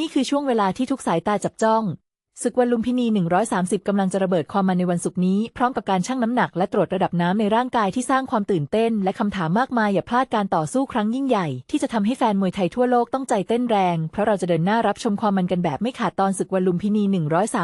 นี่คือช่วงเวลาที่ทุกสายตาจับจ้องศึกวันลุมพินี 130 กำลังจะระเบิดความมันในวันศุกร์นี้ พร้อมกับการชั่งน้ำหนักและตรวจระดับน้ำในร่างกายที่สร้างความตื่นเต้น และคำถามมากมายอย่าพลาดการต่อสู้ครั้งยิ่งใหญ่ ที่จะทำให้แฟนมวยไทยทั่วโลกต้องใจเต้นแรง เพราะเราจะเดินหน้ารับชมความมันกันแบบไม่ขาดตอนศึกวันลุมพินี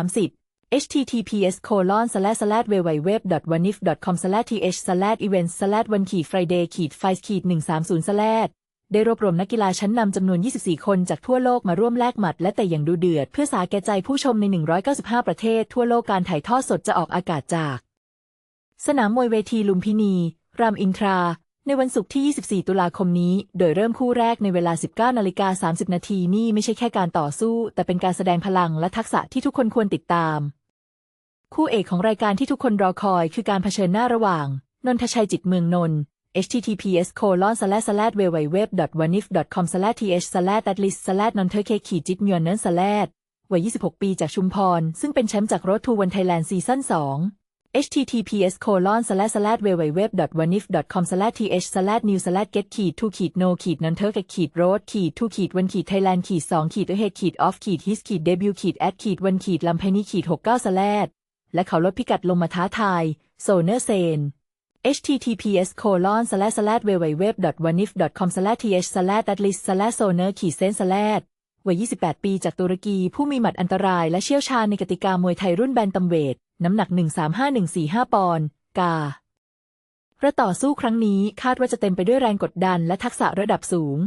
130 https colon slash slash www.wanif.com slash th slash events slash วันขีด friday ขีด f i ขีด130 slash ได้รวบรวมนักกีฬาชั้นนำจำนวน 24 คนจากทั่วโลกมาร่วมแลกหมัดและแต่อย่างดูเดือด เพื่อสาแก่ใจผู้ชมใน 195 ประเทศ ทั่วโลกการถ่ายทอดสดจะออกอากาศจาก สนามมวยเวทีลุมพินี รามอินทรา ในวันศุกร์ที่ 24 ตุลาคมนี้ โดยเริ่มคู่แรกในเวลา 19นาฬิกา30 นาทีนี่ไม่ใช่แค่การต่อสู้ แต่เป็นการแสดงพลังและทักษะที่ทุกคนควรติดตาม คู่เอกของรายการที่ทุกคนรอคอย คือการเผชิญหน้าระหว่างนนทชัยจิตเมืองนนท์ https colon slash slash www.wanif.com slash th slash atlas slash non t e r k ขีดจิตมยอนเนิน slash วัย 26 ปีจากชุมพร ซึ่งเป็นแชมป์จากรถทูวันไทยแลนด์ซีซั่น2 https colon slash slash www.wanif.com slash th slash new slash get ขีด to ขีด no ขีด non t e r k ขีด road ขีด to ขีด one ขีด thailand ขีด 2 ขีด ahead ขีด off ขีด his ขีด debut ขีด at ขีด one ขีด ลำไพนีขีด 69 slash และเขาลดพิกัดลงมาท้าทาย โซเนอร์เซน https colon slash slash www.wanif.com slash th slash atlas slash soner ขีดเซน slash วัย 28 ปี จากตุรกี ผู้มีหมัดอันตราย และเชี่ยวชาญในกติกามวยไทยรุ่นแบนตัมเวท น้ำหนัก 135145 ปอนด์ การะต่อสู้ครั้งนี้คาดว่าจะเต็มไปด้วยแรงกดดันและทักษะระดับสูง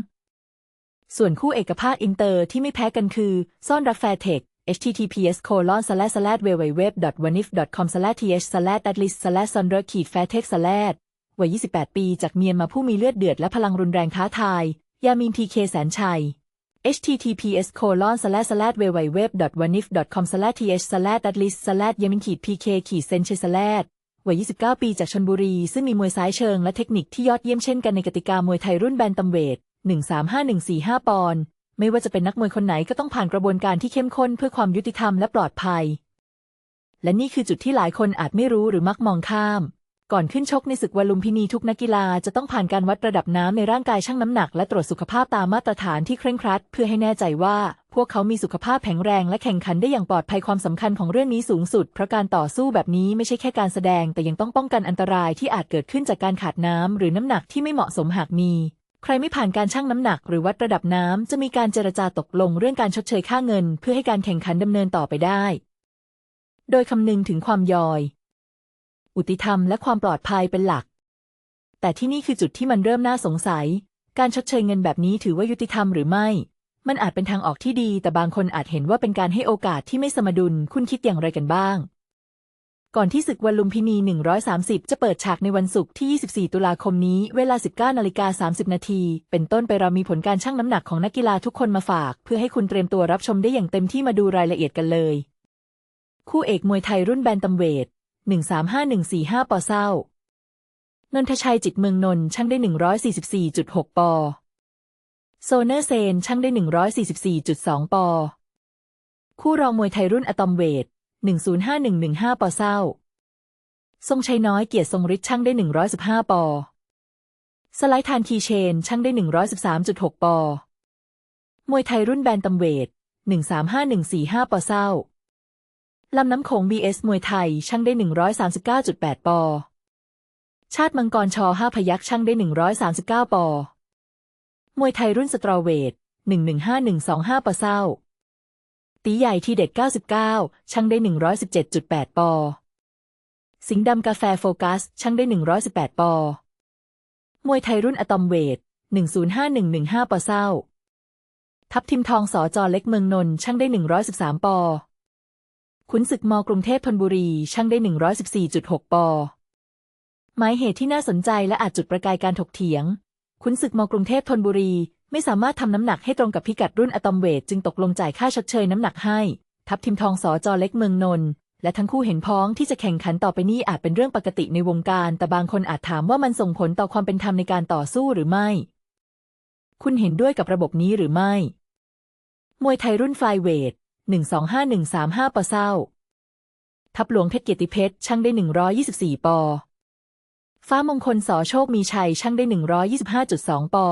ส่วนคู่เอกภาคอินเตอร์ที่ไม่แพ้กันคือ ซ่อนรักแฟร์เทค https colon slash slash www.wanif.com slash th slash atlas slash sondra ขีด fairtech slash วัย 28 ปี จากเมียนมาผู้มีเลือดเดือดและพลังรุนแรงท้าทาย ยามินทีเคแสนชัย https colon slash slash www.wanif.com slash th slash atlas slash ยามินขีด pk ขีดเซนเช slash วัย 29 ปี จากชนบุรี ซึ่งมีมวยซ้ายเชิงและเทคนิคที่ยอดเยี่ยมเช่นกันในกติกามวยไทยรุ่นแบนตัมเวท 135145 ปอนด์ ไม่ว่าจะเป็นนักมวยคนไหนก็ต้องผ่านกระบวนการที่เข้มข้นเพื่อความยุติธรรมและปลอดภัย และนี่คือจุดที่หลายคนอาจไม่รู้หรือมักมองข้าม ก่อนขึ้นชกในศึกวันลุมพินีทุกนักกีฬาจะต้องผ่านการวัดระดับน้ำในร่างกายชั่งน้ำหนักและตรวจสุขภาพตามมาตรฐานที่เคร่งครัด เพื่อให้แน่ใจว่า พวกเขามีสุขภาพแข็งแรงและแข่งขันได้อย่างปลอดภัยความสำคัญของเรื่องนี้สูงสุด เพราะการต่อสู้แบบนี้ไม่ใช่แค่การแสดง แต่ยังต้องป้องกันอันตรายที่อาจเกิดขึ้นจากการขาดน้ำหรือน้ำหนักที่ไม่เหมาะสมหากมี ใครไม่ผ่านการชั่งน้ำหนักหรือวัดระดับน้ำ จะมีการเจรจาตกลงเรื่องการชดเชยค่าเงิน เพื่อให้การแข่งขันดำเนินต่อไปได้ โดยคำนึงถึงความยอย อุติธรรมและความปลอดภัยเป็นหลัก แต่ที่นี่คือจุดที่มันเริ่มน่าสงสัย การชดเชยเงินแบบนี้ถือว่ายุติธรรมหรือไม่ มันอาจเป็นทางออกที่ดี แต่บางคนอาจเห็นว่าเป็นการให้โอกาสที่ไม่สมดุล คุณคิดอย่างไรกันบ้าง ก่อนที่ศึกวันลุมพินี 130 จะเปิดฉากในวันศุกร์ที่ 24 ตุลาคมนี้ เวลา 19นาฬิกา30 นาที เป็นต้นไปเรามีผลการชั่งน้ำหนักของนักกีฬาทุกคนมาฝาก เพื่อให้คุณเตรียมตัวรับชมได้อย่างเต็มที่มาดูรายละเอียดกันเลย คู่เอกมวยไทยรุ่นแบนตัมเวท 135145 ปอเศร้านนทชัยจิตเมืองนนท์ช่างได้ 144.6 ปอ โซเนอร์เซนช่างได้ 144.2 ปอ คู่รองมวยไทยรุ่นอะตอมเวท 105115 ปอเศร้า ทรงชัยน้อยเกียรติทรงฤทธิ์ช่างได้ 115 ปอ สไลด์ทานคีเชนช่างได้ 113.6 ปอ มวยไทยรุ่นแบนตัมเวท 135145 ปอเศร้า ลำน้ำโขง BS มวยไทยช่างได้ 139.8 ปอ ชาติมังกรชอ5พยักช่างได้ 139 ปอ มวยไทยรุ่นสตรอเวท 115125 ปอเศร้า ตีใหญ่ทีเด็ด 99 ช่างได้ 117.8 ปอ สิงห์ดำกาแฟโฟกัส ช่างได้ 118 ปอ มวยไทยรุ่นอะตอมเวท 105115 ปอเศร้า ทับทิมทองสอจอเล็กเมืองนนท์ช่างได้ 113 ปอ ขุนศึกมกรุงเทพธนบุรีช่างได้ 114.6 ปอ หมายเหตุที่น่าสนใจและอาจจุดประกายการถกเถียง ขุนศึกมกรุงเทพธนบุรี ไม่สามารถทำน้ำหนักให้ตรงกับพิกัดรุ่นอะตอมเวทจึงตกลงจ่ายค่าชดเชยน้ำหนักให้ ทับทิมทองสอจอเล็กเมืองนนท์และทั้งคู่เห็นพ้องที่จะแข่งขันต่อไปนี้อาจเป็นเรื่องปกติในวงการ แต่บางคนอาจถามว่ามันส่งผลต่อความเป็นธรรมในการต่อสู้หรือไม่ คุณเห็นด้วยกับระบบนี้หรือไม่ มวยไทยรุ่นไฟเวทหนึ่งสองห้าหนึ่งสามห้าปอเศร้า ทับหลวงเพชรเกียรติเพชรช่างได้หนึ่งร้อยี่สิบสี่ปอ ฟ้ามงคลสอโชคมีชัยช่างได้หนึ่งร้อยี่สิบห้าจุดสองปอ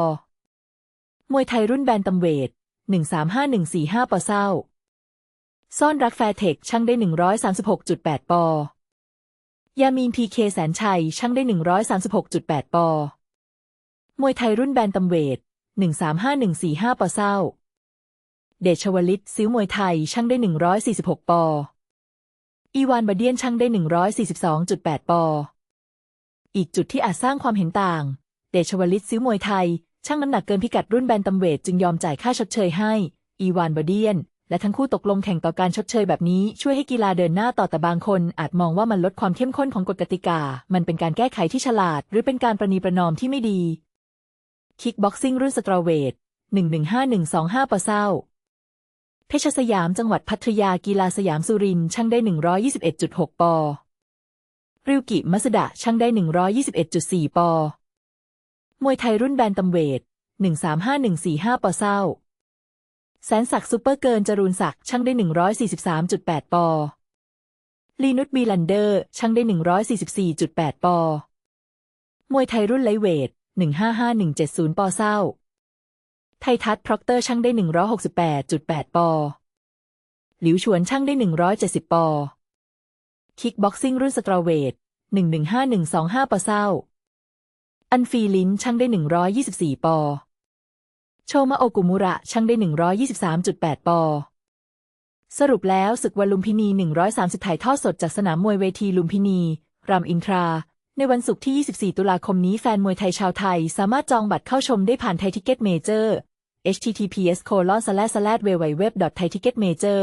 มวยไทยรุ่นแบนตัมเวท 135145 ปอเศร้า ซ่อนรักแฟร์เทคช่างได้ 136.8 ปอ ยามีนพีเคแสนชัยช่างได้ 136.8 ปอ มวยไทยรุ่นแบนตำเวท 135145 ปอเศร้า เดชวลิตซิ้วมวยไทยช่างได้ 146 ปอ อีวานบาเดียนช่างได้ 142.8 ปอ อีกจุดที่อาจสร้างความเห็นต่าง เดชวลิตซิ้วมวยไทย ช่างน้ำหนักเกินพิกัดรุ่นแบนตำเวทจึงยอมจ่ายค่าชดเชยให้ อีวานบาเดียน และทั้งคู่ตกลงแข่งต่อการชดเชยแบบนี้ช่วยให้กีฬาเดินหน้าต่อแต่บางคนอาจมองว่ามันลดความเข้มข้นของกฎกติกา มันเป็นการแก้ไขที่ฉลาด หรือเป็นการประนีประนอมที่ไม่ดีคิกบ็อกซิ่งรุ่นสตรอเวท115125ปอเศร้าเพชรสยามจังหวัดพัทยากีฬาสยามสุรินช่างได้ 121.6 ปอริวกิมัสดะช่างได้ 121.4 ปอ มวยไทยรุ่นแบนตำเวท 135145 ปอเศร้า แสนศักดิ์ซูเปอร์เกินจรูนศักดิ์ช่างได้ 143.8 ปอ ลีนุชบีลันเดอร์ช่างได้ 144.8 ปอ มวยไทยรุ่นไลเวท 155170 ปอเศร้า ไทยทัศน์พร็อกเตอร์ช่างได้ 168.8 ปอ หลิวฉวนช่างได้ 170 ปอ คิกบ็อกซิ่งรุ่นสตรอเวท 115125 ปอเศร้า อันฟีลินช่างได้ 124 ปอ โชมาโอกุมุระช่างได้ 123.8 ปอ สรุปแล้วศึกวันลุมพินี 130 ถ่ายทอดสดจากสนามมวยเวทีลุมพินี รามอินทรา ในวันศุกร์ที่ 24 ตุลาคมนี้แฟนมวยไทยชาวไทย สามารถจองบัตรเข้าชมได้ผ่านไทยทิกเก็ตเมเจอร์ https colon slash slash www thai ticket major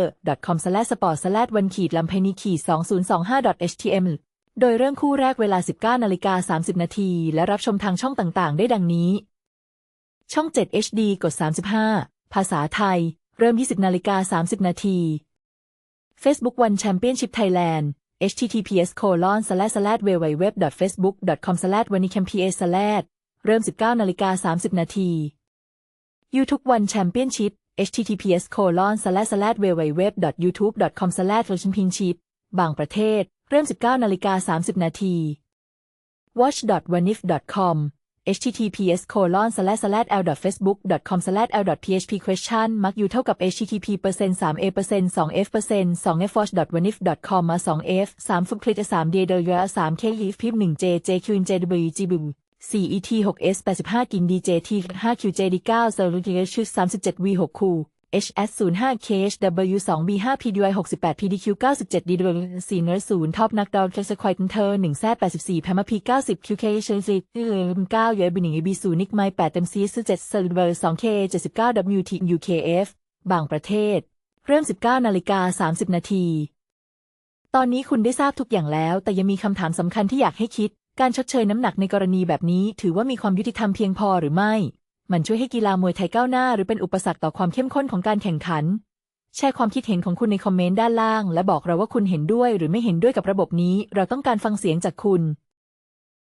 com slash sport slash วันขีดลำไพนีขีด2025 htm โดยเริ่มคู่แรกเวลา 19นาฬิกา30 นาที และรับชมทางช่องต่างๆ ได้ดังนี้ ช่อง 7 HD กด 35 ภาษาไทย เริ่ม 20นาฬิกา30 นาที Facebook One Championship Thailand https colon slash slash www facebook com slash วันนี้ campia slash เริ่ม 19นาฬิกา30 นาที YouTube One Championship https colon slash slash www youtube com slash championship บางประเทศ เริ่ม 19นาฬิกา30 นาที watch wanif com https colon slash slash l facebook com slash l php question มักอยู่เท่ากับ http เปอร์เซ็นต์3 a เปอร์เซ็นต์2 f เปอร์เซ็นต์2 f watch wanif com มา2 f 3 f u b c l i t 3 d w 3 k if pip 1 j j q j w g b 4 et 6 s 85กิน dj t 5 q j d 9 s e r u t i ชุด37 v 6คู HS 05 KHW 2 B 5 PDY 68 PDQ 97 DW 4เนื้อ0ท็อปนักดาวน์เคสควายเทอร์ 1แซด84แพมพี90 QK เชนซีเอ9เยบิหนึ่งบีศูนิกไม8เต็มซีซื้อ7เซอร์เบอร์2 K 79 WT UKF บางประเทศ เริ่ม 19นาฬิกา30 นาที ตอนนี้คุณได้ทราบทุกอย่างแล้ว แต่ยังมีคำถามสำคัญที่อยากให้คิด การชดเชยน้ำหนักในกรณีแบบนี้ ถือว่ามีความยุติธรรมเพียงพอหรือไม่ มันช่วยให้กีฬามวยไทยก้าวหน้าหรือเป็นอุปสรรคต่อความเข้มข้นของการแข่งขัน แชร์ความคิดเห็นของคุณในคอมเมนต์ด้านล่าง และบอกเราว่าคุณเห็นด้วยหรือไม่เห็นด้วยกับระบบนี้ เราต้องการฟังเสียงจากคุณ